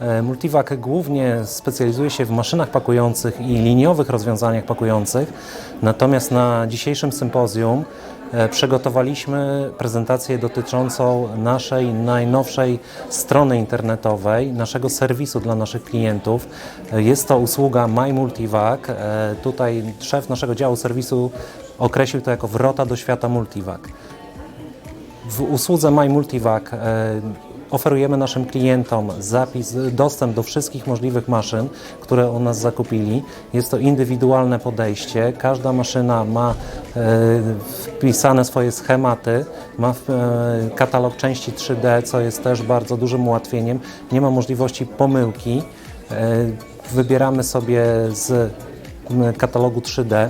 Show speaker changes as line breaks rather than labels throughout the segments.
E, Multivac głównie specjalizuje się w maszynach pakujących i liniowych rozwiązaniach pakujących, natomiast na dzisiejszym sympozjum e, przygotowaliśmy prezentację dotyczącą naszej najnowszej strony internetowej, naszego serwisu dla naszych klientów. E, Jest to usługa MyMultivac. Tutaj szef naszego działu serwisu określił to jako wrota do świata Multivac. W usłudze MyMultivac oferujemy naszym klientom zapis, dostęp do wszystkich możliwych maszyn, które u nas zakupili. Jest to indywidualne podejście. Każda maszyna ma e, wpisane swoje schematy, ma e, katalog części 3D, co jest też bardzo dużym ułatwieniem. Nie ma możliwości pomyłki. E, Wybieramy sobie z katalogu 3D.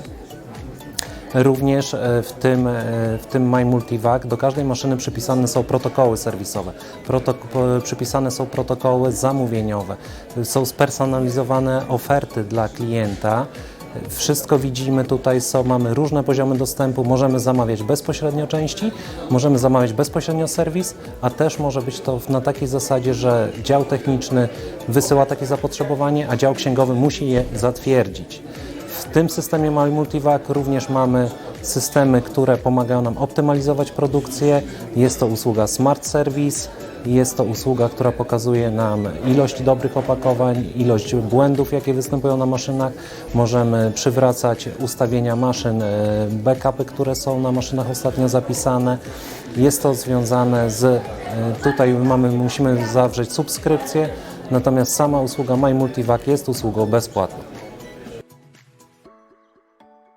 Również e, w tym, e, w tym MyMultivac do każdej maszyny przypisane są protokoły serwisowe. Protok przypisane są protokoły zamówieniowe. Są spersonalizowane oferty dla klienta. Wszystko widzimy tutaj, są, mamy różne poziomy dostępu. Możemy zamawiać bezpośrednio części, możemy zamawiać bezpośrednio serwis, a też może być to na takiej zasadzie, że dział techniczny wysyła takie zapotrzebowanie, a dział księgowy musi je zatwierdzić. W tym systemie My Multivac również mamy systemy, które pomagają nam optymalizować produkcję. Jest to usługa Smart Service, jest to usługa, która pokazuje nam ilość dobrych opakowań, ilość błędów, jakie występują na maszynach. Możemy przywracać ustawienia maszyn, e, backupy, które są na maszynach ostatnio zapisane. Jest to związane z, e, tutaj mamy, musimy zawrzeć subskrypcję, natomiast sama usługa My Multivac jest usługą bezpłatną.